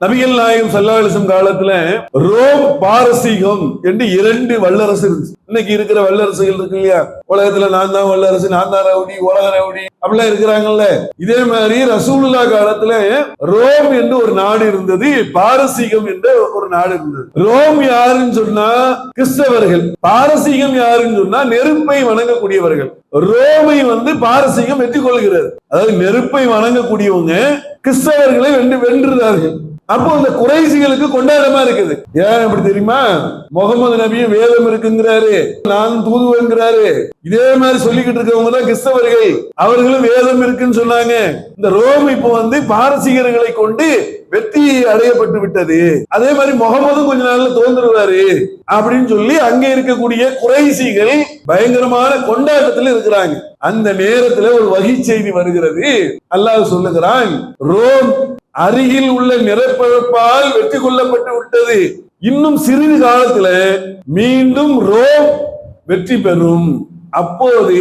நபிகள் நாயகம் சல்லாஹம் காலத்துல ரோம் பாரசீகம் என்று இரண்டு வல்லரசு இருந்துச்சு. இன்னைக்கு இருக்கிற வல்லரசுகள் இருக்கு இல்லையா? உலகத்துல நான் தான் வல்லரசு நான் தான் ரவுடி உலக ரவுடி அப்படிலாம் இருக்கிறாங்கல்ல. இதே மாதிரி ரசூலுல்லா காலத்துல ரோம் என்று ஒரு நாடு இருந்தது பாரசீகம் என்ற ஒரு நாடு இருந்தது. ரோம் யாருன்னு சொன்னா கிறிஸ்தவர்கள். பாரசீகம் யாருன்னு சொன்னா நெருப்பை வணங்கக்கூடியவர்கள். ரோமை வந்து பாரசீகம் வெற்றி கொள்கிறது அதாவது நெருப்பை வணங்கக்கூடியவங்க கிறிஸ்தவர்களை வென்று வென்றுறார்கள் அப்போ இந்த குறைசிகளுக்கு கொண்டாடமா இருக்குது. ஏன் அப்படி தெரியுமா? முகமது நபியும் வேதம் இருக்குங்கிறாரு. நான் தூதுவங்கிறாரு. இதே மாதிரி சொல்லிக்கிட்டு இருக்கவங்க தான் கிறிஸ்தவர்கள். அவர்களும் வேதம் இருக்குன்னு சொன்னாங்க. இந்த ரோம் இப்போ வந்து பாரசீகர்களை கொண்டு வெற்றி அடையப்பட்டு விட்டது. அதே மாதிரி முகமதும் கொஞ்ச நாள்ல தோன்றுவாரு. அப்படின்னு சொல்லி அங்க இருக்கக்கூடிய குறைசிகள் பயங்கரமான கொண்டாட்டத்தில் இருக்கிறாங்க. அந்த நேரத்துல ஒரு வகை செய்தி வருகிறது. அல்லாஹ் சொல்லுகிறான் ரோம் அருகில் உள்ள நிறப்பழப்பால் வெற்றி கொள்ளப்பட்டு விட்டது. இன்னும் சிறிது காலத்துல மீண்டும் ரோம் வெற்றி பெறும். அப்போது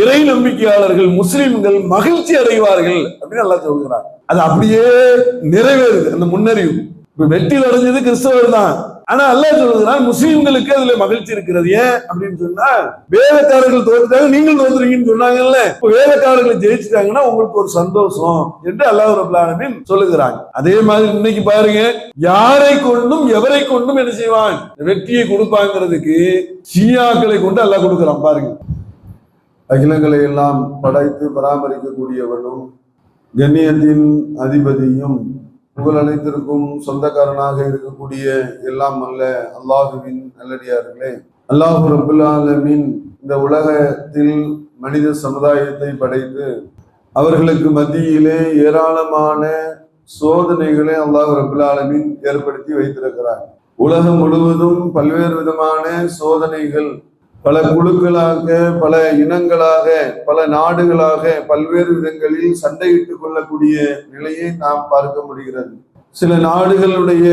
இறை நம்பிக்கையாளர்கள் முஸ்லிம்கள் மகிழ்ச்சி அடைவார்கள் அப்படின்னு நல்லா சொல்கிறார் அது அப்படியே நிறைவேறுது அந்த முன்னறிவு. இப்ப வெற்றியில் அடைஞ்சது கிறிஸ்தவர் தான். ஆனா அல்லாஹ் சொல்லுகிறான் முஸ்லீம்களுக்கு அதுல மகிழ்ச்சி இருக்கிறது. ஏன் அப்படின்னு சொன்னா வேலைக்காரர்கள் தோத்துட்டாங்க நீங்களும் தோத்துறீங்கன்னு சொன்னாங்கல்ல. இப்ப வேலைக்காரர்கள் ஜெயிச்சுட்டாங்கன்னா உங்களுக்கு ஒரு சந்தோஷம் என்று அல்லாஹ் ரபுல்லானபின் சொல்லுகிறாங்க. அதே மாதிரி இன்னைக்கு பாருங்க யாரை கொண்டும் எவரை கொண்டும் என்ன செய்வான்? வெற்றியை கொடுப்பாங்கிறதுக்கு ஷியாக்களை கொண்டு அல்லாஹ் கொடுக்குறான் பாருங்க. அகிலங்களை எல்லாம் படைத்து பராமரிக்கக்கூடியவனும் கண்ணியத்தின் அதிபதியும் புகழ் அனைத்திற்கும் சொந்தக்காரனாக இருக்கக்கூடிய எல்லாம் அல்ல அல்லாஹுவின் நல்லடியார்களே. அல்லாஹு ரபுல்லாலமின் இந்த உலகத்தில் மனித சமுதாயத்தை படைத்து அவர்களுக்கு மத்தியிலே ஏராளமான சோதனைகளை அல்லாஹ் ரபுல்லாலமின் ஏற்படுத்தி வைத்திருக்கிறார். உலகம் முழுவதும் பல்வேறு விதமான சோதனைகள் பல குழுக்களாக பல இனங்களாக பல நாடுகளாக பல்வேறு விதங்களில் சண்டையிட்டுக் கொள்ளக்கூடிய நிலையை நாம் பார்க்க முடிகிறது. சில நாடுகளுடைய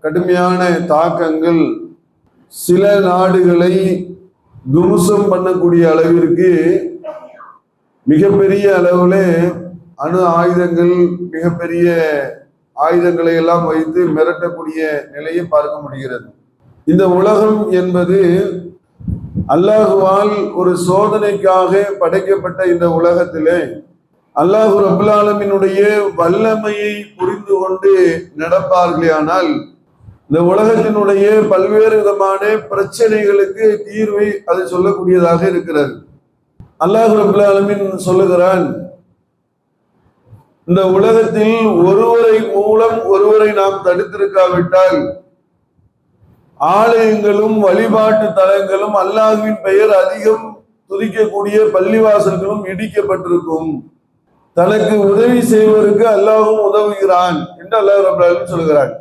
கடுமையான தாக்கங்கள் சில நாடுகளை துருசம் பண்ணக்கூடிய அளவிற்கு மிகப்பெரிய அளவில் அணு ஆயுதங்கள் மிகப்பெரிய ஆயுதங்களை எல்லாம் வைத்து மிரட்டக்கூடிய நிலையை பார்க்க முடிகிறது. இந்த உலகம் என்பது அல்லாஹுவால் ஒரு சோதனைக்காக படைக்கப்பட்ட இந்த உலகத்திலே அல்லாஹு ரபுல்லாலமினுடைய வல்லமையை புரிந்து கொண்டு நடப்பார்களே ஆனால் இந்த உலகத்தினுடைய பல்வேறு விதமான பிரச்சனைகளுக்கு தீர்வை அது சொல்லக்கூடியதாக இருக்கிறது. அல்லாஹு ரபுல்லாலமின் சொல்லுகிறான் இந்த உலகத்தில் ஒருவரை மூலம் ஒருவரை நாம் தடுத்திருக்காவிட்டால் ஆலயங்களும் வழிபாட்டு தலங்களும் அல்லாஹுவின் பெயர் அதிகம் துதிக்கக்கூடிய பள்ளிவாசல்களும் இடிக்கப்பட்டிருக்கும். தனக்கு உதவி செய்வதற்கு அல்லாஹும் உதவுகிறான் என்று அல்லாஹ் ரபுல்லாலும் சொல்கிறான்.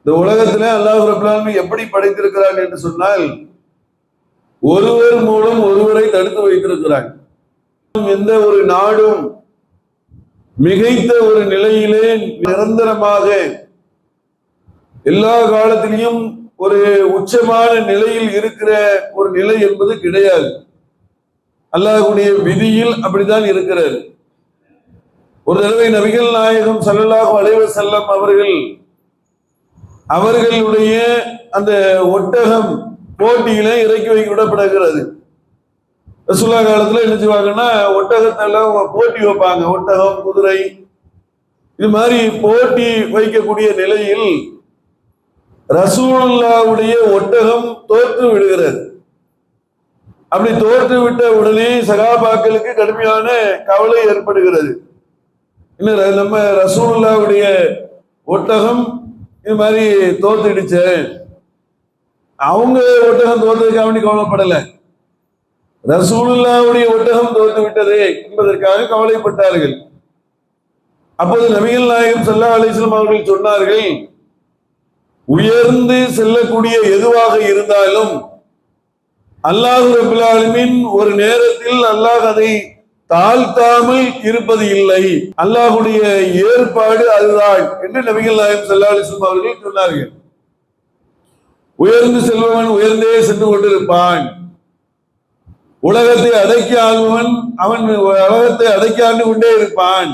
இந்த உலகத்திலே அல்லாஹ் ரபுல்லாலும் எப்படி படைத்திருக்கிறான் என்று சொன்னால் ஒருவர் மூலம் ஒருவரை தடுத்து வைத்திருக்கிறான். எந்த ஒரு நாடும் மிகைத்த ஒரு நிலையிலே நிரந்தரமாக எல்லா காலத்திலையும் ஒரு உச்சமான நிலையில் இருக்கிற ஒரு நிலை என்பது கிடையாது. அல்லாஹுடைய விதியில் அப்படித்தான் இருக்கிறது. ஒரு தடவை நபிகள் நாயகம் சல்லல்லாஹு அலைவ செல்லம் அவர்கள் அவர்களுடைய அந்த ஒட்டகம் போட்டியில இறக்கி வைக்க விடப்படுகிறது. ரசுல்லா காலத்துல என்ன செய்வாங்கன்னா ஒட்டகத்தெல்லாம் போட்டி வைப்பாங்க. ஒட்டகம் குதிரை இது மாதிரி போட்டி வைக்கக்கூடிய நிலையில் ரசூலுல்லாவுடைய ஒட்டகம் தோற்று விடுகிறது. அப்படி தோற்று விட்ட உடனே சகாபாக்களுக்கு கடுமையான கவலை ஏற்படுகிறது. இன்னும் நம்ம ரசூலுல்லாவுடைய ஒட்டகம் இது மாதிரி தோத்துடுச்ச. அவங்க ஒட்டகம் தோத்ததுக்காக வேண்டி கவலைப்படலை. ரசூலுல்லாவுடைய ஒட்டகம் தோத்து விட்டது என்பதற்காக கவலைப்பட்டார்கள். அப்போது நபிகள் நாயகம் சல்லா அலிஸ்லாம் அவர்கள் சொன்னார்கள் உயர்ந்து செல்லக்கூடிய எதுவாக இருந்தாலும் அல்லாஹு ரபுல்லாலுமின் ஒரு நேரத்தில் அல்லாஹ் அதை தாழ்த்தாமல் இருப்பது இல்லை. அல்லாஹுடைய ஏற்பாடு அதுதான் என்று நபிகள் நாயம் செல்லாலிசும் அவர்கள் சொன்னார்கள். உயர்ந்து செல்பவன் உயர்ந்தே சென்று கொண்டிருப்பான். உலகத்தை அடக்கி ஆள்பவன் அவன் உலகத்தை அடக்கி ஆண்டு கொண்டே இருப்பான்.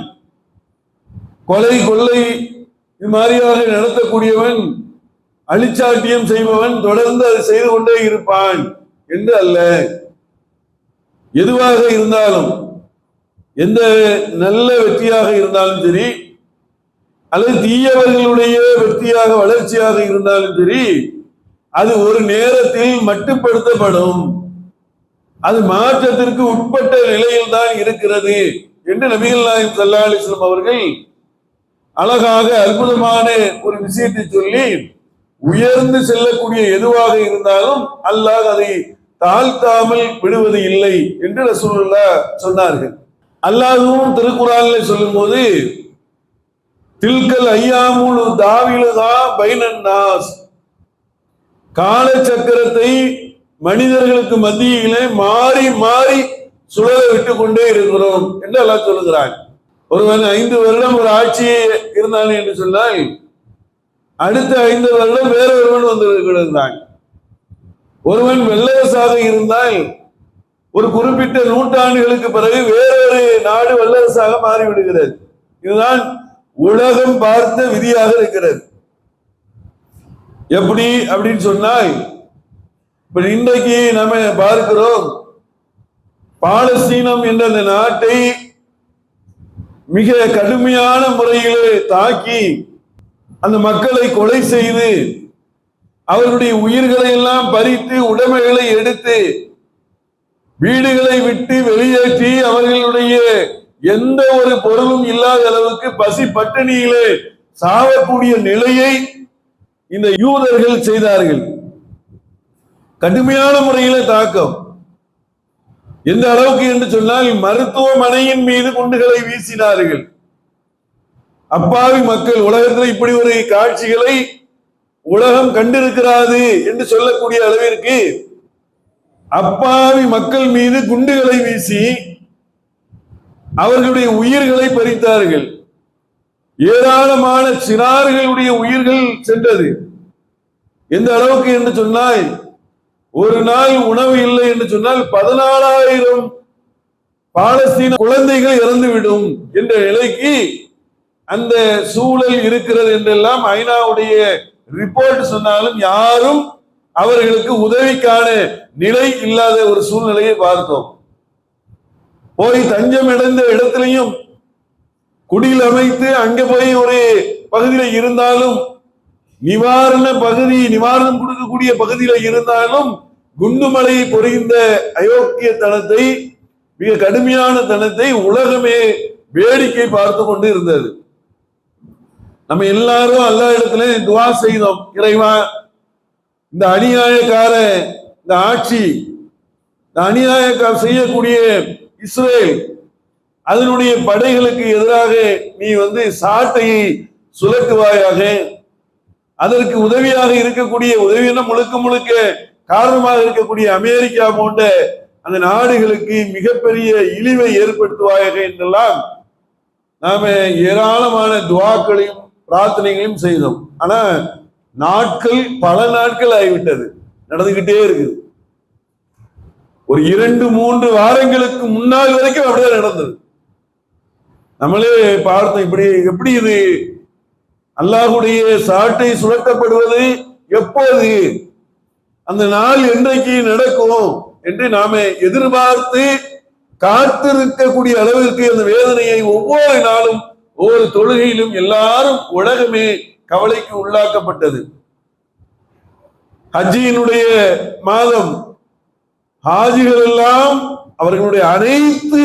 கொலை கொள்ளை இது மாதிரியாக நடத்தக்கூடியவன் அழிச்சாட்டியம் செய்பவன் தொடர்ந்து அதை செய்து கொண்டே இருப்பான் என்று அல்ல. எதுவாக இருந்தாலும் எந்த நல்ல வெற்றியாக இருந்தாலும் சரி அல்லது தீயவர்களுடைய வெற்றியாக வளர்ச்சியாக இருந்தாலும் சரி அது ஒரு நேரத்தில் மட்டுப்படுத்தப்படும். அது மாற்றத்திற்கு உட்பட்ட நிலையில் தான் இருக்கிறது என்று நபிகள் நாயகம் ஸல்லல்லாஹு அவர்கள் அழகாக அற்புதமான ஒரு விஷயத்தை சொல்லி உயர்ந்து செல்லக்கூடிய எதுவாக இருந்தாலும் அல்லாஹ் அதை தாழ்த்தாமல் விடுவது இல்லை என்று ரசூலுல்லா சொன்னார்கள். அல்லாஹ்வும் சொல்லும் போது தில்கல் ஐயாமுல் தாவிலுதா பைனன்னாஸ் கால சக்கரத்தை மனிதர்களுக்கு மத்தியிலே மாறி மாறி சுழல விட்டு கொண்டே இருக்கிறோம் என்று எல்லாம் சொல்லுகிறான். ஒருவன் ஐந்து வருடம் ஒரு ஆட்சியே இருந்தான் என்று சொன்னால் அடுத்த ஐந்து வருடம் வேற ஒருவன் வந்து கிடந்தான் ஒருவன் வெள்ளரசாக இருந்தால் ஒரு குறிப்பிட்ட நூற்றாண்டுகளுக்கு பிறகு வேறொரு நாடு வல்லரசாக மாறிவிடுகிறது. இதுதான் உலகம் பார்த்த விதியாக இருக்கிறது. எப்படி அப்படின்னு சொன்னால் இப்ப இன்றைக்கு நம்ம பார்க்கிறோம் பாலஸ்தீனம் என்ற அந்த நாட்டை மிக கடுமையான முறையிலே தாக்கி அந்த மக்களை கொலை செய்து அவர்களுடைய உயிர்களை எல்லாம் பறித்து உடைமைகளை எடுத்து வீடுகளை விட்டு வெளியேற்றி அவர்களுடைய எந்த ஒரு பொருளும் இல்லாத அளவுக்கு பசி பட்டினியிலே சாவக்கூடிய நிலையை இந்த யூதர்கள் செய்தார்கள். கடுமையான முறையில தாக்கம். எந்த அளவுக்கு என்று சொன்னால் மருத்துவமனையின் மீது குண்டுகளை வீசினார்கள். அப்பாவி மக்கள் உலகத்தில் இப்படி ஒரு காட்சிகளை உலகம் கண்டிருக்கிறாது என்று சொல்லக்கூடிய அளவிற்கு அப்பாவி மக்கள் மீது குண்டுகளை வீசி அவர்களுடைய உயிர்களை பறித்தார்கள். ஏராளமான சிறார்களுடைய உயிர்கள் சென்றது. எந்த அளவுக்கு என்று சொன்னால் ஒரு நாள் உணவு இல்லை என்று சொன்னால் பதினாலாயிரம் பாலஸ்தீன குழந்தைகள் இறந்துவிடும் என்ற நிலைக்கு அந்த சூழல் இருக்கிறது என்றெல்லாம் ஐநாவுடைய ரிப்போர்ட் சொன்னாலும் யாரும் அவர்களுக்கு உதவிக்கான நிலை இல்லாத ஒரு சூழ்நிலையை பார்த்தோம். போய் தஞ்சம் இழந்த இடத்திலையும் குடியில் அமைத்து அங்க போய் ஒரு பகுதியில இருந்தாலும் நிவாரண பகுதி நிவாரணம் கொடுக்கக்கூடிய பகுதியில இருந்தாலும் குண்டுமலை பொறிந்த அயோக்கிய தனத்தை மிக கடுமையான தனத்தை உலகமே வேடிக்கை பார்த்து கொண்டு இருந்தது. நம்ம எல்லாரும் எல்லா இடத்துல துவா செய்தோம். இறைவா இந்த அநியாயக்கார இந்த ஆட்சி இந்த அநியாயக்கார செய்யக்கூடிய இஸ்ரேல் அதனுடைய படைகளுக்கு எதிராக நீ வந்து சாட்டையை சுழட்டுவாயாக அதற்கு உதவியாக இருக்கக்கூடிய உதவின முழுக்க முழுக்க காரணமாக இருக்கக்கூடிய அமெரிக்கா போன்ற அந்த நாடுகளுக்கு மிகப்பெரிய இழிவை ஏற்படுத்துவாயாக என்றெல்லாம் நாம ஏராளமான துவாக்களையும் பிரார்த்தனைகளையும் செய்தோம். ஆனா நாட்கள் பல நாட்கள் ஆகிவிட்டது. நடந்துகிட்டே இருக்குது. ஒரு இரண்டு மூன்று வாரங்களுக்கு முன்னால் வரைக்கும் அப்படியே நடந்தது. நம்மளே பார்த்தோம் இப்படி எப்படி இது? அல்லாஹுடைய சாட்டை சுழட்டப்படுவது எப்போது? அந்த நாள் என்றைக்கு நடக்கும் என்று நாம எதிர்பார்த்து காத்திருக்கக்கூடிய அளவிற்கு அந்த வேதனையை ஒவ்வொரு நாளும் ஒவ்வொரு தொழுகையிலும் எல்லாரும் உலகமே கவலைக்கு உள்ளாக்கப்பட்டது. ஹஜ்ஜியினுடைய மாதம் ஹாஜிகள் எல்லாம் அவர்களுடைய அனைத்து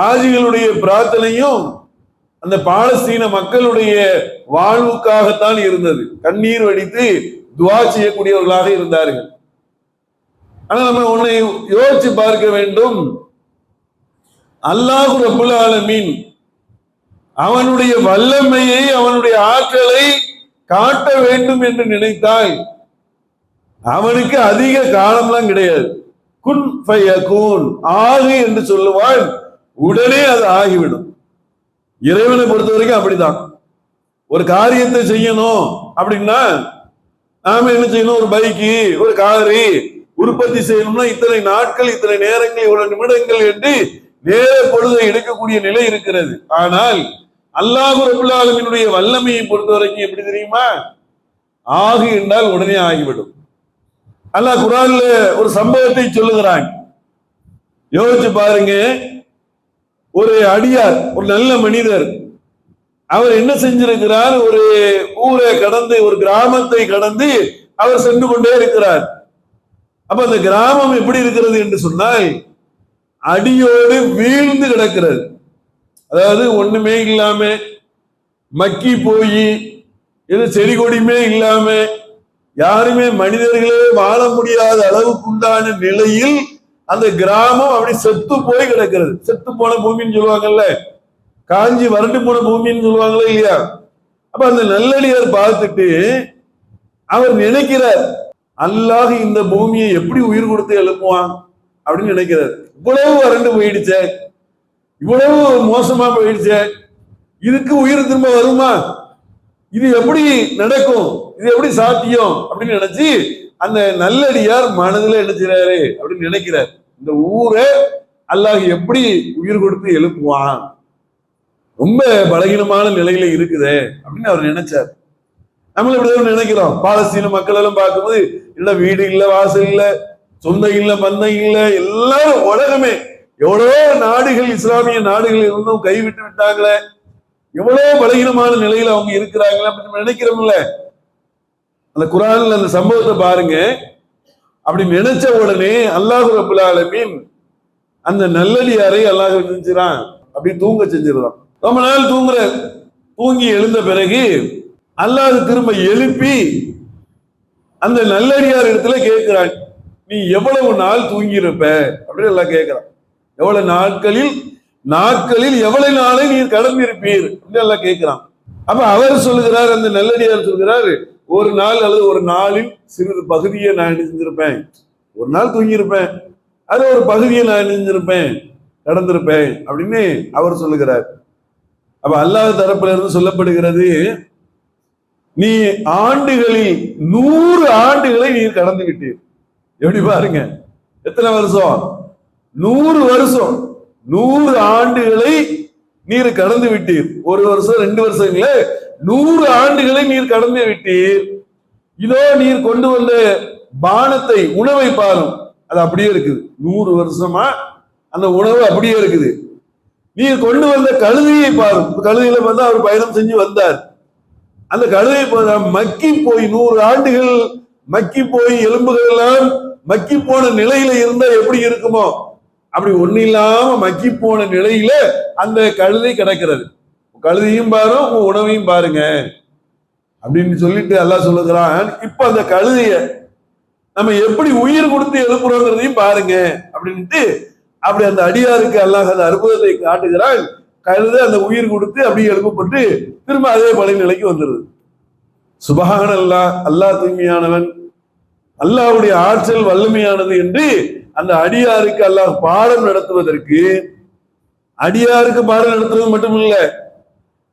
ஹாஜிகளுடைய பிரார்த்தனையும் அந்த பாலஸ்தீன மக்களுடைய வாழ்வுக்காகத்தான் இருந்தது. கண்ணீர் வடித்து துவா செய்யக்கூடியவர்களாக இருந்தார்கள். ஆனா நம்ம உன்னை யோசிச்சு பார்க்க வேண்டும். அல்லாஹு ரபுல் ஆலமீன் அவனுடைய வல்லமையை அவனுடைய ஆற்றலை காட்ட வேண்டும் என்று நினைத்தாய். அவனுக்கு அதிக காலம்லாம் கிடையாது. குன் ஃபயகூன் ஆகு என்று சொல்லுவான் உடனே அது ஆகிவிடும். இறைவனை பொறுத்த வரைக்கும் அப்படிதான். ஒரு காரியத்தை செய்யணும் அப்படின்னா நாம என்ன செய்யணும்? ஒரு பைக்கு ஒரு காரி உற்பத்தி செய்யணும்னா இத்தனை நாட்கள் இத்தனை நேரங்கள் இவ்வளவு நிமிடங்கள் என்று நேர பொழுதை எடுக்கக்கூடிய நிலை இருக்கிறது. ஆனால் அல்லாஹு ரபுல்லாலுமினுடைய வல்லமையை பொறுத்த வரைக்கும் எப்படி தெரியுமா? ஆகு என்றால் உடனே ஆகிவிடும். அல்லாஹ் குரான்ல ஒரு சம்பவத்தை சொல்லுகிறாங்க யோசிச்சு பாருங்க. ஒரு அடியார் ஒரு நல்ல மனிதர் அவர் என்ன செஞ்சிருக்கிறார்? ஒரு ஊரை கடந்து ஒரு கிராமத்தை கடந்து அவர் சென்று கொண்டே இருக்கிறார். அப்ப அந்த கிராமம் எப்படி இருக்கிறது என்று சொன்னால் அடியோடு வீழ்ந்து கிடக்கிறது. அதாவது ஒண்ணுமே இல்லாம மக்கி போய் எது செடி கொடியுமே இல்லாம யாருமே மனிதர்களே வாழ முடியாத அளவுக்கு உண்டான நிலையில் அந்த கிராமம் அப்படி செத்து போய் கிடக்கிறது. செத்து போன பூமின்னு சொல்லுவாங்கல்ல? காஞ்சி வறண்டு போன பூமின்னு சொல்லுவாங்களே இல்லையா? அப்ப அந்த நல்லடியார் பார்த்துட்டு அவர் நினைக்கிறார் அல்லாஹ் இந்த பூமியை எப்படி உயிர் கொடுத்து எழுப்புவான் அப்படின்னு நினைக்கிறார். இவ்வளவு வறண்டு போயிடுச்சே. இவ்வளவு மோசமா போயிடுச்சே. இதுக்கு உயிர் திரும்ப வருமா? இது எப்படி நடக்கும்? இது எப்படி சாத்தியம்? அப்படின்னு நினைச்சு அந்த நல்லடியார் மனதுல நினைச்சுறாரு அப்படின்னு நினைக்கிறார். இந்த ஊரை அல்லாஹ் எப்படி உயிர் கொடுத்து எழுப்புவான்? ரொம்ப பலகீனமான நிலையில இருக்குது அப்படின்னு அவர் நினைச்சார். நம்மள இப்படி நினைக்கிறோம். பாலஸ்தீன மக்கள் எல்லாம் பார்க்கும்போது இல்ல வீடு இல்ல வாசல் இல்ல சொந்தம் இல்ல பந்தம் இல்ல எல்லாரும் உலகமே எவ்வளவோ நாடுகள் இஸ்லாமிய நாடுகள் இருந்தும் கைவிட்டு விட்டாங்களே? எவ்வளவு பலகீனமான நிலையில அவங்க இருக்கிறாங்களே அப்படின்னு நினைக்கிறோம்ல. அந்த குரான்ல அந்த சம்பவத்தை பாருங்க. அப்படி நினைச்ச உடனே அல்லாஹு ரபுல் ஆலமீன் அந்த நல்லடியாரை அல்லாஹ் செஞ்சிடான் அப்படி தூங்க செஞ்சிருந்தான். ரொம்ப நாள் தூங்குற தூங்கி எழுந்த பிறகு அல்லாஹ் திரும்ப எழுப்பி அந்த நல்லடியார் இடத்துல கேட்கிறான் நீ எவ்வளவு நாள் தூங்கியிருப்ப? அப்படின்னு எல்லாம் கேட்கிறான். எவ்வளவு நாட்களில் நாட்களில் எவ்வளவு நாளை நீர் கடந்திருப்பீர்? அப்படின்னு எல்லாம் கேட்கிறான். அப்ப அவர் சொல்லுகிறார் அந்த நல்லடியார் சொல்கிறார் ஒரு நாள் அல்லது ஒரு நாளில் சிறிது பகுதியை நான் செஞ்சிருப்பேன் ஒரு நாள் தூங்கியிருப்பேன். அது ஒரு பகுதியை நான் நினைஞ்சிருப்பேன் கடந்திருப்பேன் அப்படின்னு அவர் சொல்லுகிறார். அப்ப அல்லாஹ் தரப்புல இருந்து சொல்லப்படுகிறது நீ ஆண்டுகளில் நூறு ஆண்டுகளை நீர் கடந்து விட்டீர். எப்படி பாருங்க. எத்தனை வருஷம்? நூறு வருஷம் நூறு ஆண்டுகளை நீர் கடந்து விட்டீர். ஒரு வருஷம் ரெண்டு வருஷம் இல்ல நூறு ஆண்டுகளை நீர் கடந்து விட்டீர். இதோ நீர் கொண்டு வந்த பானத்தை உணவை பாரும். அது அப்படியே இருக்குது. நூறு வருஷமா அந்த உணவு அப்படியே இருக்குது. நீர் கொண்டு வந்த கழுதையை பாரும். கழுதையில வந்து அவர் பயணம் செஞ்சு வந்தார். அந்த கழுதை மக்கி போய் நூறு ஆண்டுகள் மக்கி போய் எலும்புகள் எல்லாம் மக்கி போன நிலையில இருந்தா எப்படி இருக்குமோ? அப்படி ஒண்ணு இல்லாம மக்கி போன நிலையில அந்த கழுதை கிடக்கிறது. கழுதையும் பாரு உங்க உணவையும் பாருங்க. அப்படின்னு சொல்லிட்டு அல்லாஹ் சொல்லுகிறான் இப்ப அந்த கழுதைய நம்ம எப்படி உயிர் கொடுத்து எழுப்புறோங்கிறதையும் பாருங்க. அப்படின்ட்டு அப்படி அந்த அடியாருக்கு அல்லாஹ் அந்த அற்புதத்தை காட்டுகிறான். கழுதை அந்த உயிர் கொடுத்து அப்படியே எழுப்பப்பட்டு திரும்ப அதே பழைய நிலைக்கு வந்துருது. சுபகான அல்லாஹ் அல்லாஹ் தூய்மையானவன். அல்லாவுடைய ஆற்றல் வல்லமையானது என்று அந்த அடியாருக்கு அல்லாஹ் பாடம் நடத்துவதற்கு அடியாருக்கு பாடம் நடத்துவது மட்டும் இல்ல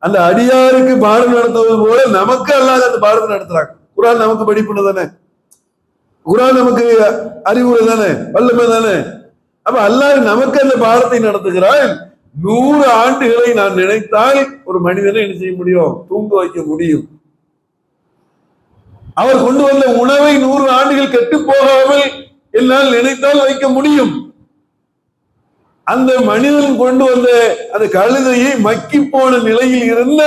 அந்த அடியாருக்கு பாடம் நடத்துவது போல நமக்கு அல்லாஹ் அந்த பாடம் நடத்துறாங்க. குரான் நமக்கு படிப்புன்னு தானே? குரான் நமக்கு அறிவுரை தானே? வல்லமை தானே? அப்ப அல்லாஹ் நமக்கு அந்த பாடத்தை நடத்துகிறான். நூறு ஆண்டுகளை நான் நினைத்தால் ஒரு மனிதனை என்ன செய்ய முடியும்? தூங்க வைக்க முடியும். அவர் கொண்டு வந்த உணவை நூறு ஆண்டுகள் கெட்டு போகாமல் என்னால் நினைத்தால் வைக்க முடியும். அந்த மனிதன் கொண்டு வந்த அந்த கழுதையை மக்கி போன நிலையில் இருந்த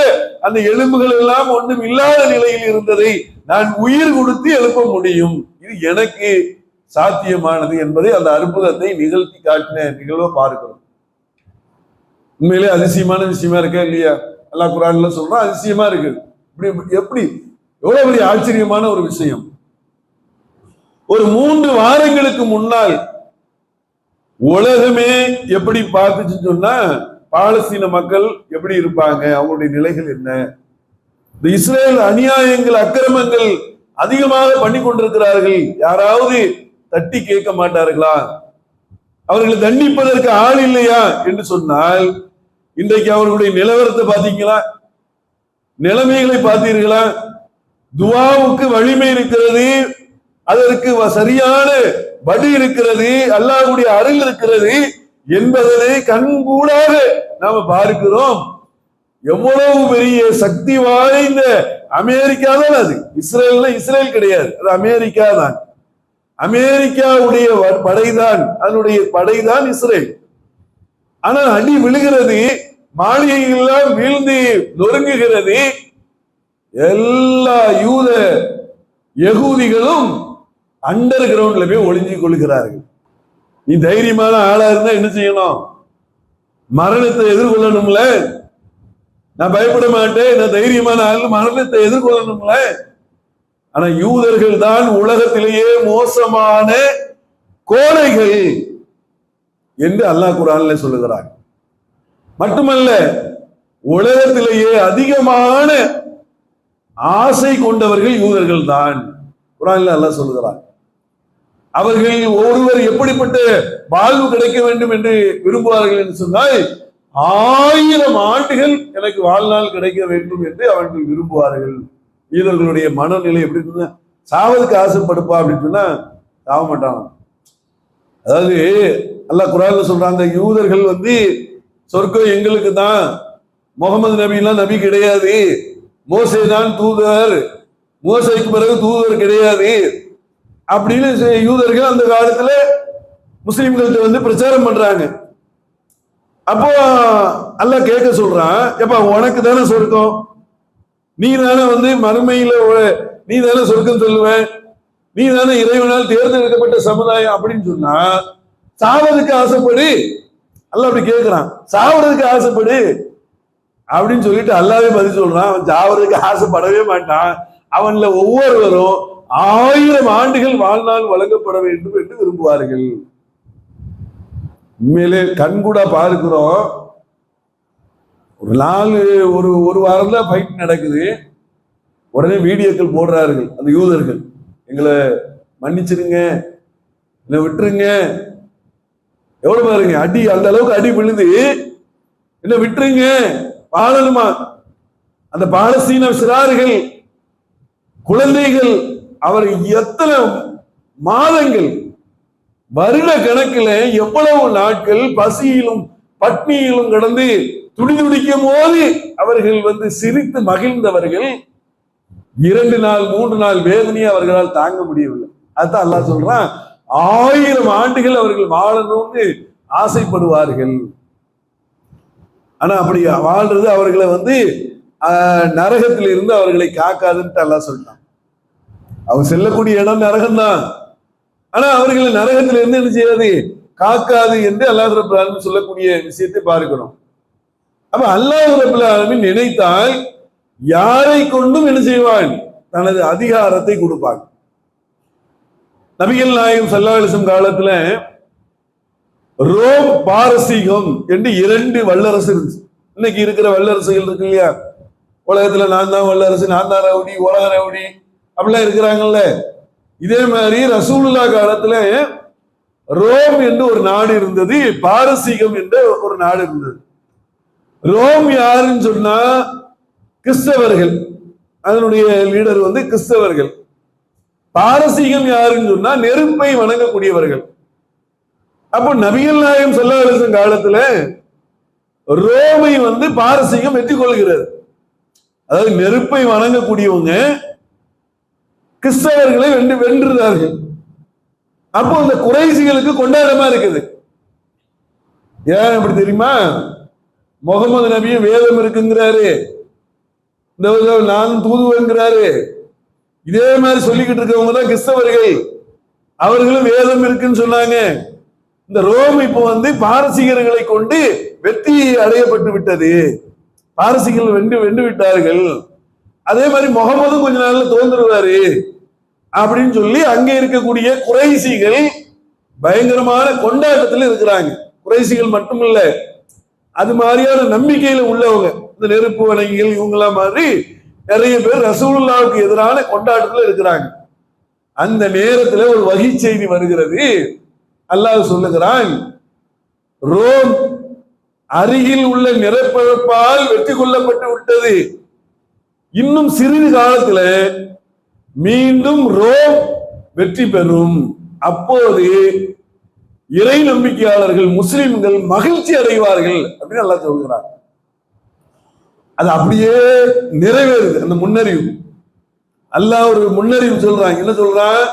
அந்த எலும்புகள் எல்லாம் ஒன்றும் இல்லாத நிலையில் இருந்ததை நான் உயிர் கொடுத்து எழுப்ப முடியும். இது எனக்கு சாத்தியமானது என்பதை அந்த அற்புதத்தை நிகழ்த்தி காட்டின நிகழ்வை பார்க்கிறோம். உண்மையிலே அதிசயமான விஷயமா இருக்கா இல்லையா? எல்லா குரான்ல சொல்றோம் அதிசயமா இருக்கு. இப்படி எப்படி? எவ்வளவு பெரிய ஆச்சரியமான ஒரு விஷயம். ஒரு மூன்று வாரங்களுக்கு முன்னால் உலகமே எப்படி பார்த்துச்சுன்னு சொன்னா பாலஸ்தீன மக்கள் எப்படி இருப்பாங்க அவங்களுடைய நிலைகள் என்ன? இந்த இஸ்ரேல் அநியாயங்கள் அக்கிரமங்கள் அதிகமாக பண்ணி கொண்டிருக்கிறார்கள். யாராவது தட்டி கேட்க மாட்டார்களா? அவர்களை தண்டிப்பதற்கு ஆள் இல்லையா என்று சொன்னால் இன்றைக்கு அவர்களுடைய நிலவரத்தை பார்த்தீங்களா? நிலைமைகளை பார்த்தீர்களா? துவாவுக்கு வலிமை இருக்கிறது அதற்கு வ- சரியான வடி இருக்கிறது அல்லாஹுடைய அருள் இருக்கிறது என்பதனை கண்கூடாக நாம பார்க்கிறோம். எவ்வளவு பெரிய சக்தி வாய்ந்த அமெரிக்கா தான் அது. இஸ்ரேல்ல இஸ்ரேல் கிடையாது. அது அமெரிக்கா தான் அமெரிக்காவுடைய வ- படைதான் அதனுடைய படைதான் இஸ்ரேல். ஆனால் அடி விழுகிறது மாளிகைகள்லாம் வீழ்ந்து நொறுங்குகிறது எல்லா யூத யகூதிகளும் அண்டர் கிரவுண்ட்ல போய் ஒளிஞ்சு கொள்கிறார்கள். நீ தைரியமான ஆளா இருந்தா என்ன செய்யணும்? மரணத்தை எதிர்கொள்ளணும்ல? நான் பயப்பட மாட்டேன். நான் தைரியமான ஆள். மரணத்தை எதிர்கொள்ளணும்ல? ஆனா யூதர்கள் தான் உலகத்திலேயே மோசமான கோழைகள் என்று அல்லாஹ் குரான்ல சொல்லுகிறார் மட்டுமல்ல உலகத்திலேயே அதிகமான ஆசை கொண்டவர்கள் யூதர்கள் தான் குரான்ல எல்லாம் சொல்லுகிறார் அவர்கள் ஒருவர் எப்படிப்பட்ட வாழ்வு கிடைக்க வேண்டும் என்று விரும்புவார்கள் என்று சொன்னால் ஆயிரம் ஆண்டுகள் எனக்கு வாழ்நாள் கிடைக்க வேண்டும் என்று அவர்கள் விரும்புவார்கள். யூதர்களுடைய மனநிலை எப்படி சொன்னா சாவதுக்கு ஆசைப்படுப்பா அப்படின்னு சொன்னா சாவ மாட்டான். அதாவது அல்ல குரான்ல சொல்றாங்க யூதர்கள் வந்து சொர்க்கம் எங்களுக்கு தான் முகமது நபிலாம் நபி கிடையாது. மோசை தான் தூதர். மோசைக்கு பிறகு தூதர் கிடையாது. அப்படின்னு யூதர்கள் அந்த காலத்துல முஸ்லிம்கள்ட்ட வந்து பிரச்சாரம் பண்றாங்க. அப்போ அல்ல கேட்க சொல்றான் எப்ப உனக்கு தானே சொர்க்கம்? நீ தானே வந்து மறுமையில நீ தானே சொர்க்கம் சொல்லுவேன் நீ தானே இறைவனால் தேர்ந்தெடுக்கப்பட்ட சமுதாயம்? அப்படின்னு சொன்னா சாவதுக்கு ஆசைப்படு. அல்ல அப்படி கேட்கிறான் சாவதுக்கு ஆசைப்படு. அப்படின்னு சொல்லிட்டு அல்லாவே பதில் சொல்றான். அவன் சாவறதுக்கு ஆசைப்படவே மாட்டான். அவன்ல ஒவ்வொருவரும் ஆயிரம் ஆண்டுகள் வாழ்நாள் வழங்கப்பட வேண்டும் என்று விரும்புவார்கள். உண்மையிலே கண்கூடா பார்க்கிறோம். ஒரு நாள் ஒரு ஒரு வாரம் தான் ஃபைட் நடக்குது. உடனே வீடியோக்கள் போடுறார்கள் அந்த யூதர்கள். எங்களை மன்னிச்சிருங்க என்னை விட்டுருங்க. எவ்வளவு பாருங்க அடி அந்த அளவுக்கு அடி விழுது என்ன விட்டுருங்க. வாழணுமா அந்த பாலஸ்தீன சிறார்கள் குழந்தைகள் அவர் எத்தனை மாதங்கள் வருட கணக்கில் எவ்வளவு நாட்கள் பசியிலும் பட்னியிலும் கடந்து துடிதுடிக்கும் போது அவர்கள் வந்து சிரித்து மகிழ்ந்தவர்கள் இரண்டு நாள் மூன்று நாள் வேதனையை அவர்களால் தாங்க முடியவில்லை. அதான் அல்லாஹ் சொல்றான் ஆயிரம் ஆண்டுகள் அவர்கள் வாழணும்னு ஆசைப்படுவார்கள். ஆனா அப்படி வாழ்றது அவர்களை வந்து ஆஹ், நரகத்தில் இருந்து அவர்களை காக்காதுன்ட்டு அல்லாஹ் சொல்லிட்டான். அவங்க செல்லக்கூடிய இடம் நரகம்தான். ஆனா அவர்களை நரகத்திலிருந்து என்ன செய்யாது? காக்காது என்று அல்லாஹ் ரபுல் சொல்லக்கூடிய விஷயத்தை பார்க்கணும். அப்ப அல்லாஹ் ரபுல் ஆலமீன் நினைத்தால் யாரை கொண்டும் என்ன செய்வான்? தனது அதிகாரத்தை கொடுப்பான். நபிகள் நாயகம் சல்லாஹம் காலத்துல ரோம் பாரசீகம் என்று இரண்டு வல்லரசு இருந்துச்சு. இன்னைக்கு இருக்கிற வல்லரசுகள் இருக்கு இல்லையா? உலகத்துல நான் தான் வல்லரசு நான் தான் ரவுடி உலக ரவுடி அப்படிலாம் இருக்கிறாங்கல்ல. இதே மாதிரி ரசூலுல்லா காலத்துல ரோம் என்று ஒரு நாடு இருந்தது பாரசீகம் என்ற ஒரு நாடு இருந்தது. ரோம் யாருன்னு சொன்னா கிறிஸ்தவர்கள். அதனுடைய லீடர் வந்து கிறிஸ்தவர்கள். பாரசீகம் யாருன்னு சொன்னா நெருப்பை வணங்கக்கூடியவர்கள். அப்போ நபிகள் நாயகம் செல்லவரசன் காலத்துல ரோமை வந்து பாரசீகம் வெற்றி கொள்கிறது. அதாவது நெருப்பை வணங்கக்கூடியவங்க கிறிஸ்தவர்களை வென்று வென்றுறார்கள் அப்போ அந்த குறைசிகளுக்கு கொண்டாடமா இருக்குது. ஏன் அப்படி தெரியுமா? முகமது நபியும் வேதம் இருக்குங்கிறாரு. இந்த நான் தூதுவங்கிறாரு இதே மாதிரி சொல்லிக்கிட்டு இருக்கவங்க தான் கிறிஸ்தவர்கள். அவர்களும் வேதம் இருக்குன்னு சொன்னாங்க. இந்த ரோம் இப்போ வந்து பாரசீகர்களை கொண்டு வெற்றி அடையப்பட்டு விட்டது. பாரசீகர்கள் வென்று வென்று விட்டார்கள். அதே மாதிரி முகமதும் கொஞ்ச நாள்ல தோன்றுவாரு அப்படின்னு சொல்லி அங்க இருக்கக்கூடிய குறைசிகள் பயங்கரமான கொண்டாட்டத்தில் இருக்கிறாங்க. குறைசிகள் மட்டுமில்ல அது மாதிரியான நம்பிக்கையில உள்ளவங்க இந்த நெருப்பு வணங்கிகள் இவங்கெல்லாம் மாதிரி நிறைய பேர் ரசூலுல்லாவுக்கு எதிரான கொண்டாட்டத்தில் இருக்கிறாங்க. அந்த நேரத்துல ஒரு வகை செய்தி வருகிறது. அல்லாஹ் சொல்லுகிறான் ரோம் அருகில் உள்ள நிறப்பழப்பால் வெற்றி கொள்ளப்பட்டு விட்டது. இன்னும் சிறிது காலத்துல மீண்டும் ரோம் வெற்றி பெறும். அப்போது இறை நம்பிக்கையாளர்கள் முஸ்லிம்கள் மகிழ்ச்சி அடைவார்கள் அப்படின்னு நல்லா சொல்கிறார் அது அப்படியே நிறைவேறுது அந்த முன்னறிவு. அல்லாஹ் ஒரு முன்னறிவு சொல்றாங்க என்ன சொல்றான்?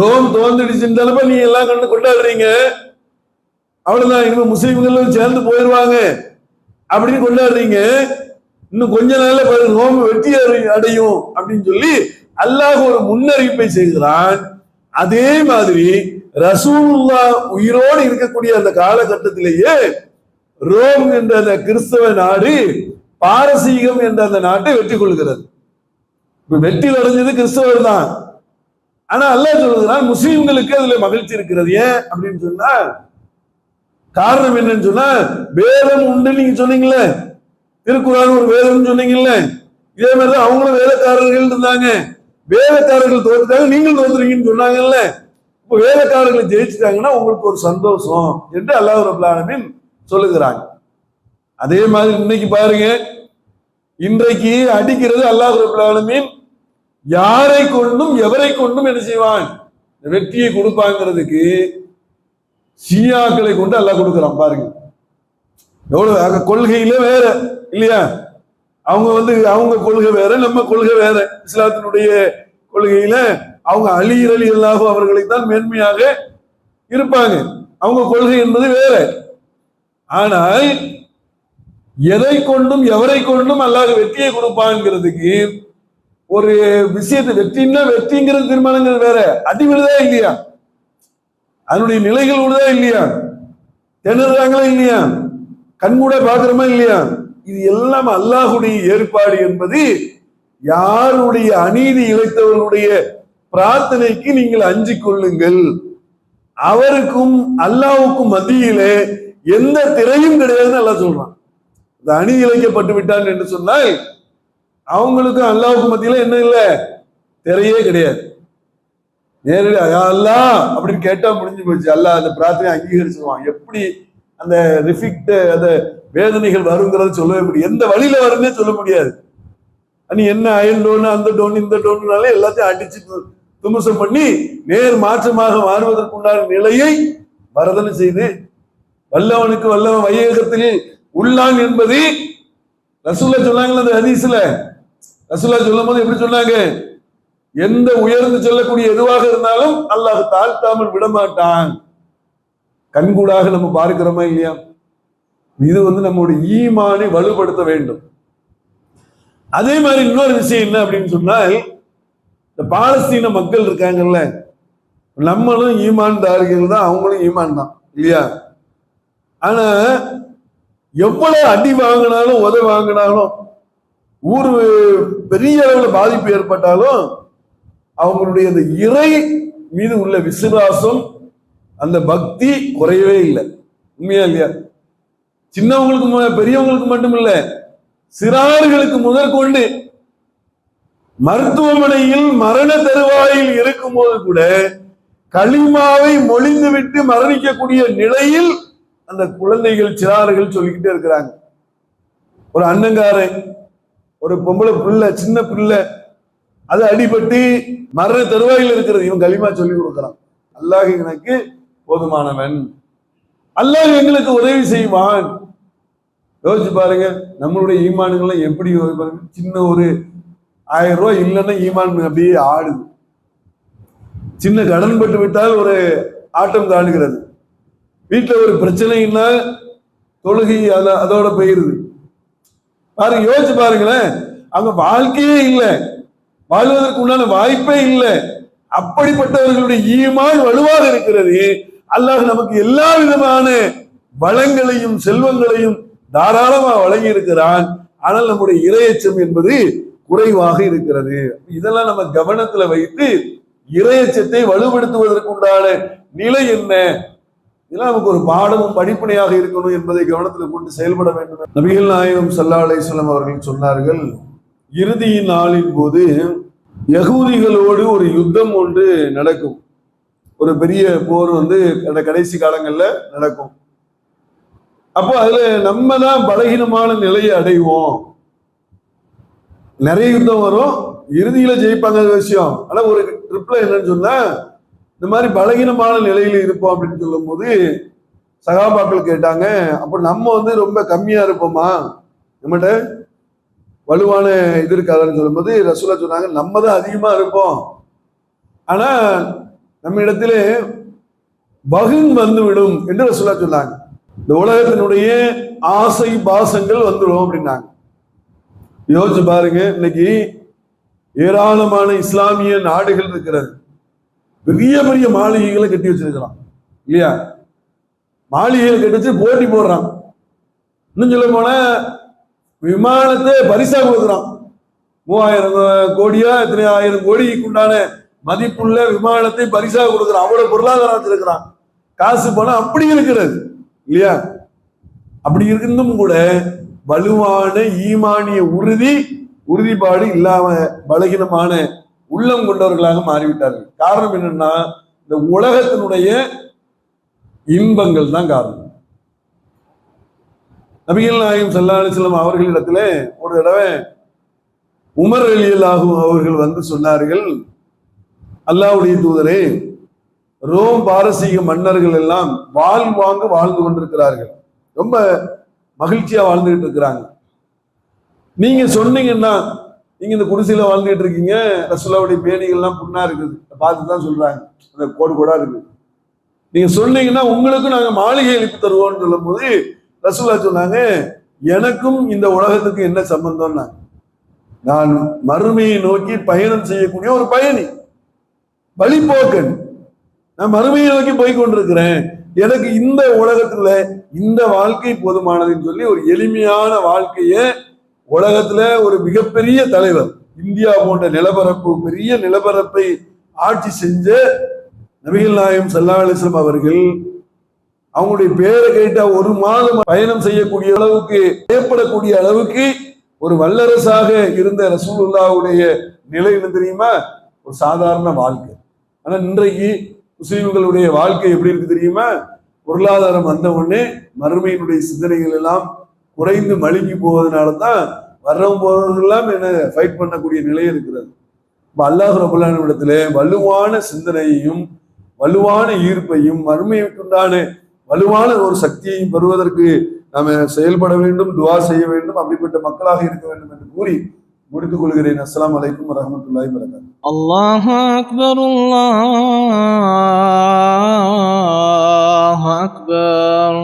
ரோம் தோந்துடுச்சுன்றப்ப நீ எல்லாம் கண்டு கொண்டாடுறீங்க. அவ்வளவுதான். இனிமே முஸ்லீம்களும் சேர்ந்து போயிடுவாங்க அப்படின்னு கொண்டாடுறீங்க. இன்னும் கொஞ்ச நாள்ல ரோம் வெற்றி அடையும் அப்படின்னு சொல்லி அல்லாஹ் ஒரு முன்னறிவிப்பை செய்கிறான். அதே மாதிரி ரசூல்லா உயிரோடு இருக்கக்கூடிய அந்த காலகட்டத்திலேயே ரோம் என்ற அந்த கிறிஸ்தவ நாடு பாரசீகம் என்ற அந்த நாட்டை வெற்றி கொள்கிறது வெற்றி அடைஞ்சது கிறிஸ்தவர் தான். ஆனா அல்லாஹ் சொல்லுகிறான் முஸ்லீம்களுக்கு அதுல மகிழ்ச்சி இருக்கிறது ஏன் அப்படின்னு சொன்னா காரணம் என்னன்னு சொன்னா வேதம் உண்டு நீங்க சொன்னீங்களே திருக்குறான் ஒரு வேதம்னு சொன்னீங்கல்ல. இதே மாதிரிதான் அவங்களும் வேலைக்காரர்கள் இருந்தாங்க. வேலைக்காரர்கள் தோத்துட்டாங்க நீங்களும் தோத்துறீங்கன்னு சொன்னாங்கல்ல. இப்போ வேலைக்காரர்களை ஜெயிச்சிட்டாங்கன்னா உங்களுக்கு ஒரு சந்தோஷம் என்று அல்லாஹ் ரபுல் சொல்லுகிறாங்க அதே மாதிரி இன்னைக்கு பாருங்க இன்றைக்கு அடிக்கிறது அல்லாஹ் ரபுல் யாரை கொண்டும் எவரை கொண்டும் என்ன செய்வான்? இந்த வெற்றியை கொடுப்பாங்கிறதுக்கு ஷியாக்களை கொண்டு அல்லாஹ் கொடுக்குறான் பாருங்க. எவ்வளவு? கொள்கையில வேற இல்லையா? அவங்க வந்து அவங்க கொள்கை வேற நம்ம கொள்கை வேற. இஸ்லாத்தினுடைய கொள்கையில அவங்க அலி அலி அவர்களை தான் மேன்மையாக இருப்பாங்க. அவங்க கொள்கை என்பது வேற. ஆனால் எதை கொண்டும் எவரை கொண்டும் அல்லாஹ் வெற்றியை கொடுப்பாங்கிறதுக்கு ஒரு விஷயத்தை வெற்றின்னா வெற்றிங்கிறது தீர்மானங்கிறது வேற. அடி விழுதா இல்லையா? அதனுடைய நிலைகள் விழுதா இல்லையா? திணறாங்களா இல்லையா? கண்கூட பாக்குறோமா இல்லையா? இது எல்லாம் அல்லாஹுடைய ஏற்பாடு என்பது யாருடைய அநீதி இழைத்தவர்களுடைய பிரார்த்தனைக்கு நீங்கள் அஞ்சு கொள்ளுங்கள். அவருக்கும் அல்லாவுக்கும் மத்தியிலே எந்த திரையும் கிடையாதுன்னு அல்லாஹ் சொல்றான். இந்த அநீதி இழைக்கப்பட்டு விட்டான் என்று சொன்னால் அவங்களுக்கும் அல்லாவுக்கு மத்தியில என்ன இல்லை? திரையே கிடையாது. நேரடியாக அல்லாஹ் அப்படின்னு கேட்டா முடிஞ்சு போச்சு. அல்லா அந்த பிரார்த்தனை அங்கீகரிச்சிருவான். எப்படி அந்த ரிஃபிக்ட் அந்த வேதனைகள் வருங்கிறத சொல்லவே முடியும் எந்த வழியில வரும்னே சொல்ல முடியாது. நீ என்ன அயன் டோன் அந்த டோன் இந்த டோன்னாலே எல்லாத்தையும் அடிச்சு து- துமுசம் பண்ணி நேர் மாற்றமாக மாறுவதற்குண்டான நிலையை வரதனை செய்து வல்லவனுக்கு வல்லவன் வையகத்தில் உள்ளான் என்பது ரசூல்லா சொன்னாங்களே அந்த ஹதீஸ்ல? ரசூல்லா சொல்லும் போது எப்படி சொன்னாங்க? எந்த உயர்ந்து செல்லக்கூடிய எதுவாக இருந்தாலும் அல்லாஹ் தாழ்த்தாமல் விடமாட்டான். கண்கூடாக நம்ம பார்க்கிறோமா இல்லையா? இது வந்து நம்மளுடைய ஈமானை வலுப்படுத்த வேண்டும். அதே மாதிரி இன்னொரு விஷயம் என்ன அப்படின்னு சொன்னால் இந்த பாலஸ்தீன மக்கள் இருக்காங்கல்ல நம்மளும் ஈமான் தாரிகள் தான் அவங்களும் ஈமான் தான் இல்லையா? ஆனா எவ்வளவு அடி வாங்கினாலும் உதவி வாங்கினாலும் ஊர் பெரிய அளவில் பாதிப்பு ஏற்பட்டாலும் அவங்களுடைய அந்த இறை மீது உள்ள விசுவாசம் அந்த பக்தி குறையவே இல்லை. உண்மையா இல்லையா? சின்னவங்களுக்கு பெரியவங்களுக்கு மட்டும் இல்ல சிறார்களுக்கு முதற்கொண்டு மருத்துவமனையில் மரண தருவாயில் இருக்கும்போது கூட களிமாவை மொழிந்துவிட்டு மரணிக்கக்கூடிய நிலையில் அந்த குழந்தைகள் சிறார்கள் சொல்லிக்கிட்டே இருக்கிறாங்க. ஒரு அண்ணங்காரன் ஒரு பொம்பளை பிள்ளை சின்ன பிள்ளை அது அடிபட்டு மரண தருவாயில் இருக்கிறது. இவன் களிமா சொல்லி கொடுக்கிறான். அல்லாஹ் எனக்கு போதுமானவன். அல்லாஹ் எங்களுக்கு உதவி செய்வான். யோசிச்சு பாருங்க நம்மளுடைய ஈமான்கள்லாம் எப்படி பாருங்க. சின்ன ஒரு ஆயிரம் ரூபாய் இல்லைன்னா ஈமான் அப்படியே ஆடுது. சின்ன கடன் பட்டு விட்டால் ஒரு ஆட்டம் காணுகிறது வீட்டில் ஒரு பிரச்சனைன்னா தொழுகை அதோட போயிருது. பாருங்க யோசிச்சு பாருங்களேன். அங்க வாழ்க்கையே இல்லை. வாழ்வதற்கு உண்டான வாய்ப்பே இல்லை. அப்படிப்பட்டவர்களுடைய ஈமான் வலுவாக இருக்கிறது. அல்லாஹ் நமக்கு எல்லா விதமான வளங்களையும் செல்வங்களையும் தாராளமாக வழங்கி இருக்கிறான் ஆனால் நம்முடைய இரையச்சம் என்பது குறைவாக இருக்கிறது. இதெல்லாம் நம்ம கவனத்துல வைத்து இரையச்சத்தை வலுப்படுத்துவதற்குண்டான நிலை என்ன? இதெல்லாம் நமக்கு ஒரு பாடமும் படிப்பனையாக இருக்கணும் என்பதை கவனத்தில் கொண்டு செயல்பட வேண்டும். நபிகள் நாயகம் சல்லா அலிஸ்லாம் அவர்கள் சொன்னார்கள் இறுதியின் நாளின் போது யகூதிகளோடு ஒரு யுத்தம் ஒன்று நடக்கும். ஒரு பெரிய போர் வந்து அந்த கடைசி காலங்கள்ல நடக்கும். அப்போ அதுல நம்ம தான் பலகீனமான நிலையை அடைவோம். நிறைய யுத்தம் வரும் இறுதியில ஜெயிப்பாங்க விஷயம். ஆனா ஒரு ட்ரிப்ல என்னன்னு சொன்னா இந்த மாதிரி பலகீனமான நிலையில இருப்போம் அப்படின்னு சொல்லும்போது சகாபாக்கள் கேட்டாங்க அப்ப நம்ம வந்து ரொம்ப கம்மியா இருப்போமா? நம்மகிட்ட வலுவான இது இருக்காதுன்னு சொல்லும்போது ரசூலா சொன்னாங்க நம்ம தான் அதிகமா இருப்போம். ஆனா நம்ம இடத்திலே பகுன் வந்துவிடும் என்று ரசூலா சொன்னாங்க. இந்த உலகத்தினுடைய ஆசை பாசங்கள் வந்துடும் அப்படின்னாங்க. யோசிச்சு பாருங்க இன்னைக்கு ஏராளமான இஸ்லாமிய நாடுகள் இருக்கிறது. பெரிய பெரிய மாளிகைகளை கட்டி வச்சிருக்கிறான். இல்லையா? மாளிகைகளை கட்டி வச்சு போட்டி போடுறான். இன்னும் சொல்ல போனா விமானத்தை பரிசா கொடுக்குறான். மூவாயிரம் கோடியா எத்தனை ஆயிரம் கோடிக்கு உண்டான மதிப்புள்ள விமானத்தை பரிசா கொடுக்குறான். அவ்வளவு பொருளாதாரம் வச்சிருக்கிறான் காசு பணம் அப்படி இருக்கிறது. இல்லையா? அப்படி இருந்தும் கூட வலுவான ஈமானிய உறுதி உறுதிப்பாடு இல்லாம பலகீனமான உள்ளம் கொண்டவர்களாக மாறிவிட்டார்கள். காரணம் என்னன்னா இந்த உலகத்தினுடைய இன்பங்கள் தான் காரணம். நபிகள் நாயகம் சல்லா அலிஸ்லாம் அவர்களிடத்துல ஒரு தடவை உமர் அலியல்லாகும் அவர்கள் வந்து சொன்னார்கள் அல்லாவுடைய தூதரே ரோம் பாரசீக மன்னர்கள் எல்லாம் வாழ்வாங்க வாழ்ந்து கொண்டிருக்கிறார்கள். ரொம்ப மகிழ்ச்சியா வாழ்ந்துகிட்டு இருக்கிறாங்க. நீங்க சொன்னீங்கன்னா நீங்க இந்த குடிசையில வாழ்ந்துகிட்டு இருக்கீங்க ரசுல்லாவுடைய பேணிகள்லாம் புண்ணா இருக்குது. பார்த்து தான் சொல்றாங்க. அந்த கோடு கோடா இருக்கு நீங்க சொன்னீங்கன்னா உங்களுக்கும் நாங்க மாளிகை எழுப்பி தருவோம்னு சொல்லும் போது ரசூல்லா சொன்னாங்க எனக்கும் இந்த உலகத்துக்கு என்ன சம்பந்தம்னா நான் மறுமையை நோக்கி பயணம் செய்யக்கூடிய ஒரு பயணி. வழிபோக்கன் நான் மறுமையை நோக்கி போய் கொண்டிருக்கிறேன். எனக்கு இந்த உலகத்துல இந்த வாழ்க்கை போதுமானதுன்னு சொல்லி ஒரு எளிமையான வாழ்க்கையை உலகத்துல ஒரு மிகப்பெரிய தலைவர் இந்தியா போன்ற நிலப்பரப்பு பெரிய நிலப்பரப்பை ஆட்சி செஞ்ச நபிகள் நாயம் சல்லா அலிஸ்லாம் அவர்கள் அவங்களுடைய பேரை கேட்டா ஒரு மாதம் பயணம் செய்யக்கூடிய அளவுக்கு ஏற்படக்கூடிய அளவுக்கு ஒரு வல்லரசாக இருந்த ரசூலுல்லாவுடைய நிலை என்ன தெரியுமா? ஒரு சாதாரண வாழ்க்கை. ஆனா இன்றைக்கு முஸ்லீம்களுடைய வாழ்க்கை எப்படி இருக்கு தெரியுமா? பொருளாதாரம் வந்த உடனே மறுமையினுடைய சிந்தனைகள் எல்லாம் குறைந்து மழுங்கி போவதனால தான் வர்றவங்க போறவர்களெல்லாம் என்ன ஃபைட் பண்ணக்கூடிய நிலை இருக்கிறது. இப்போ அல்லாஹ் ரபுல்லான இடத்துல வலுவான சிந்தனையையும் வலுவான ஈர்ப்பையும் வறுமைக்குண்டான வலுவான ஒரு சக்தியையும் பெறுவதற்கு நாம செயல்பட வேண்டும் துவா செய்ய வேண்டும் அப்படிப்பட்ட மக்களாக இருக்க வேண்டும் என்று கூறி முடித்துக் கொள்கிறேன். அஸ்லாம் அலைக்கும் வரமத்துல்லாய் வரகாத் அல்லாஹ் அக்பர் அக்பர்.